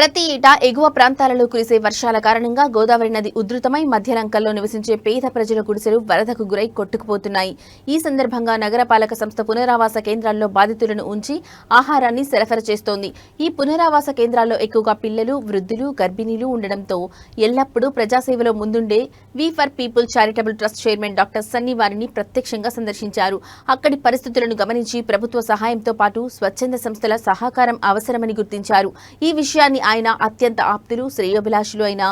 ప్రతి ఏటా ఎగువ ప్రాంతాలలో కురిసే వర్షాల కారణంగా గోదావరి నది ఉధృతమై మధ్యలంకల్లో నివసించే పేద ప్రజల గుడిసెలు వరదకు గురై కొట్టుకుపోతున్నాయి. ఈ సందర్భంగా నగరపాలక సంస్థ పునరావాస కేంద్రాల్లో బాధితులను ఉంచి ఆహారాన్ని సరఫరా చేస్తోంది. ఈ పునరావాస కేంద్రాల్లో ఎక్కువగా పిల్లలు వృద్ధులు గర్భిణీలు ఉండడంతో ఎల్లప్పుడూ ప్రజాసేవలో ముందుండే we for people charitable trust chairman doctor Sunny వారిని ప్రత్యక్షంగా సందర్శించారు. అక్కడి పరిస్థితులను గమనించి ప్రభుత్వ సహాయంతో పాటు స్వచ్ఛంద సంస్థల సహకారం అవసరమని గుర్తించారు. ఈ విషయాన్ని ఆయన అత్యంత ఆప్తులు శ్రేయోభిలాషులు అయిన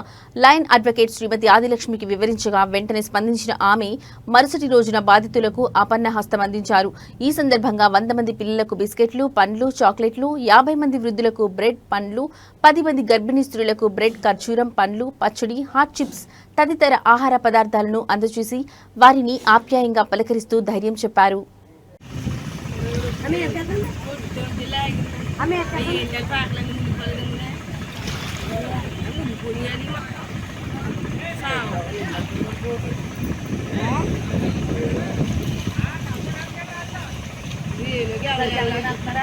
లైన్ అడ్వకేట్ శ్రీమతి ఆదిలక్ష్మికి వివరించగా వెంటనే స్పందించిన ఆమె మరుసటి రోజున బాధితులకు అపన్న హస్తం అందించారు. ఈ సందర్భంగా వంద మంది పిల్లలకు బిస్కెట్లు పండ్లు చాక్లెట్లు యాభై మంది వృద్ధులకు బ్రెడ్ పండ్లు పది మంది గర్భిణీ స్త్రీలకు బ్రెడ్ ఖర్జూరం పండ్లు పచ్చడి హాట్ చిప్స్ తదితర ఆహార పదార్థాలను అందజేసి వారిని ఆప్యాయంగా పలకరిస్తూ ధైర్యం చెప్పారు. Gracias.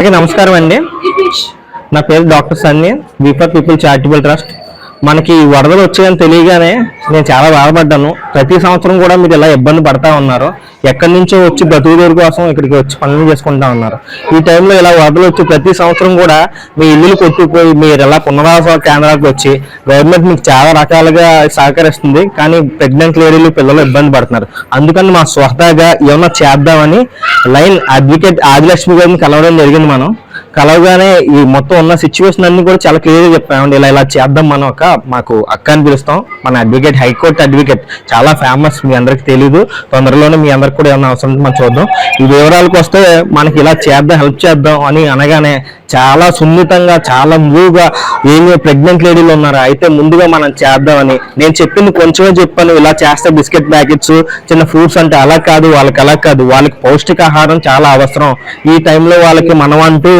అందరికీ నమస్కారం అండి. నా పేరు doctor Sunny we for people charitable trust. మనకి వరదలు వచ్చాయని తెలియగానే నేను చాలా బాధపడ్డాను. ప్రతి సంవత్సరం కూడా మీరు ఇలా ఇబ్బంది పడతా ఉన్నారు. ఎక్కడి నుంచో వచ్చి బ్రతుకుదూరు కోసం ఇక్కడికి వచ్చి పనులు చేసుకుంటా ఉన్నారు. ఈ టైంలో ఇలా వరదలు వచ్చి ప్రతి సంవత్సరం కూడా మీ ఇల్లులు కొట్టుకుపోయి మీరు ఇలా పునరావాస కేంద్రాలకు వచ్చి గవర్నమెంట్ మీకు చాలా రకాలుగా సహకరిస్తుంది. కానీ ప్రెగ్నెంట్ లేడీలు పిల్లలు ఇబ్బంది పడుతున్నారు. అందుకని మా స్వతహాగా ఏమన్నా చేద్దామని లైన్ అడ్వకేట్ ఆదిలక్ష్మి గారిని కలవడం జరిగింది మనం. కలవగానే ఈ మొత్తం ఉన్న సిచ్యువేషన్ అన్ని కూడా చాలా క్లియర్గా చెప్పామండి ఇలా ఇలా చేద్దాం మనం ఒక మాకు అక్క అని పిలుస్తాం. మన అడ్వకేట్ హైకోర్టు అడ్వకేట్ చాలా ఫేమస్ మీ అందరికి తెలియదు తొందరలోనే మీ అందరికి కూడా ఏమైనా అవసరం మనం చూద్దాం. ఈ వివరాలకు వస్తే మనకి ఇలా చేద్దాం హెల్ప్ చేద్దాం అని అనగానే చాలా సున్నితంగా చాలా మూవ్గా ఏమి ప్రెగ్నెంట్ లేడీలు ఉన్నారు? అయితే ముందుగా మనం చేద్దామని నేను చెప్పింది కొంచెమే చెప్పాను. ఇలా చేస్తే బిస్కెట్ ప్యాకెట్స్ చిన్న ఫ్రూట్స్ అంటే అలా కాదు వాళ్ళకి అలా కాదు. వాళ్ళకి పౌష్టికాహారం చాలా అవసరం. ఈ టైంలో వాళ్ళకి మనం అంటూ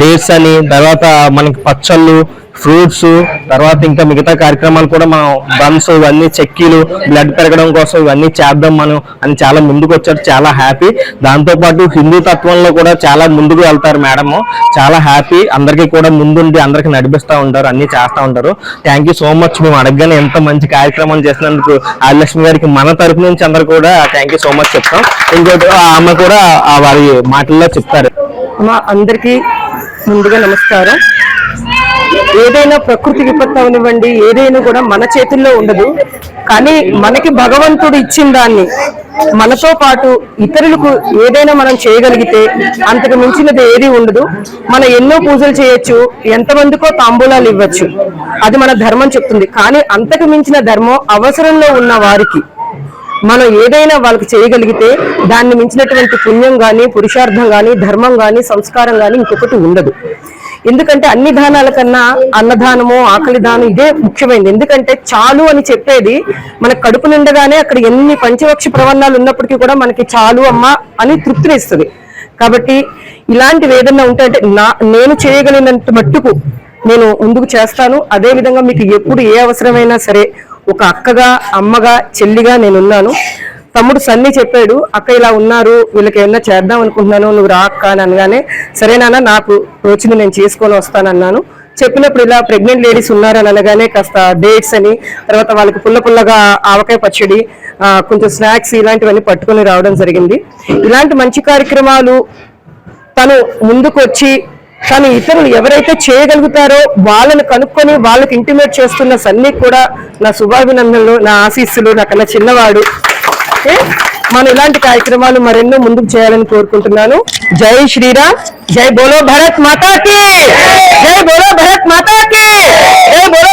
డేట్స్ అని తర్వాత మనకి పచ్చళ్ళు ఫ్రూట్స్ తర్వాత ఇంకా మిగతా కార్యక్రమాలు కూడా మనం బన్స్ ఇవన్నీ చెక్కీలు బ్లడ్ పెరగడం కోసం ఇవన్నీ చేద్దాం మనం అని చాలా ముందుకు వచ్చారు చాలా హ్యాపీ దాంతో పాటు హిందూ తత్వంలో కూడా చాలా ముందుకు వెళ్తారు మేడం చాలా హ్యాపీ అందరికీ కూడా ముందుండి అందరికి నడిపిస్తూ ఉంటారు అన్ని చేస్తూ ఉంటారు. థ్యాంక్ యూ సో మచ్ మేము అడగగానే ఎంత మంచి కార్యక్రమం చేసినందుకు ఆదిలక్ష్మి గారికి మన తరపు నుంచి అందరు కూడా థ్యాంక్ యూ సో మచ్ చెప్తాం. ఇంకోటి ఆమె కూడా వారి మాటల్లో చెప్తారు. మా అందరికీ ముందుగా నమస్కారం. ఏదైనా ప్రకృతి విపత్తు అవనివ్వండి ఏదైనా కూడా మన చేతుల్లో ఉండదు. కానీ మనకి భగవంతుడు ఇచ్చిన దాన్ని మనతో పాటు ఇతరులకు ఏదైనా మనం చేయగలిగితే అంతకు మించినది ఏది ఉండదు. మనం ఎన్నో పూజలు చేయొచ్చు ఎంతమందికో తాంబూలాలు ఇవ్వచ్చు. అది మన ధర్మం చెప్తుంది. కానీ అంతకు మించిన ధర్మం అవసరంలో ఉన్న వారికి మనం ఏదైనా వాళ్ళకి చేయగలిగితే దాన్ని మించినటువంటి పుణ్యం కానీ పురుషార్థం కానీ ధర్మం కానీ సంస్కారం కానీ ఇంకొకటి ఉండదు. ఎందుకంటే అన్ని దానాల కన్నా అన్నదానము ఆకలి దానం ఇదే ముఖ్యమైనది. ఎందుకంటే చాలు అని చెప్పేది మన కడుపు నిండగానే అక్కడ ఎన్ని పంచవక్ష ప్రవర్ణాలు ఉన్నప్పటికీ కూడా మనకి చాలు అమ్మా అని తృప్తినిస్తుంది. కాబట్టి ఇలాంటివి ఏదన్నా ఉంటే అంటే నా నేను చేయగలిగినంత మట్టుకు నేను ముందుకు చేస్తాను. అదే విధంగా మీకు ఎప్పుడు ఏ అవసరమైనా సరే ఒక అక్కగా అమ్మగా చెల్లిగా నేనున్నాను. తమ్ముడు సన్ని చెప్పాడు అక్క ఇలా ఉన్నారు వీళ్ళకి ఏమన్నా చేద్దాం అనుకుంటున్నాను నువ్వు రా అక్క అని అనగానే సరేనా నాకు వచ్చింది నేను చేసుకొని వస్తానన్నాను చెప్పినప్పుడు ఇలా ప్రెగ్నెంట్ లేడీస్ ఉన్నారని అనగానే కాస్త డేట్స్ అని తర్వాత వాళ్ళకి పుల్ల పుల్లగా ఆవకాయ పచ్చడి కొంచెం స్నాక్స్ ఇలాంటివన్నీ పట్టుకొని రావడం జరిగింది. ఇలాంటి మంచి కార్యక్రమాలు తను ముందుకు వచ్చి కానీ ఇతరులు ఎవరైతే చేయగలుగుతారో వాళ్ళని కనుక్కొని వాళ్ళకి ఇంటిమేట్ చేస్తున్న సన్నీ కూడా నా శుభాభినందనలు నా ఆశీస్సులు నాకన్నా చిన్నవాడు. మనం ఇలాంటి కార్యక్రమాలు మరెన్నో ముందుకు చేయాలని కోరుకుంటున్నాను. జై శ్రీరామ్ జై బోలో భరత్ మాతాకి! జై బోలో భరత్ మాతాకి! జై బోలో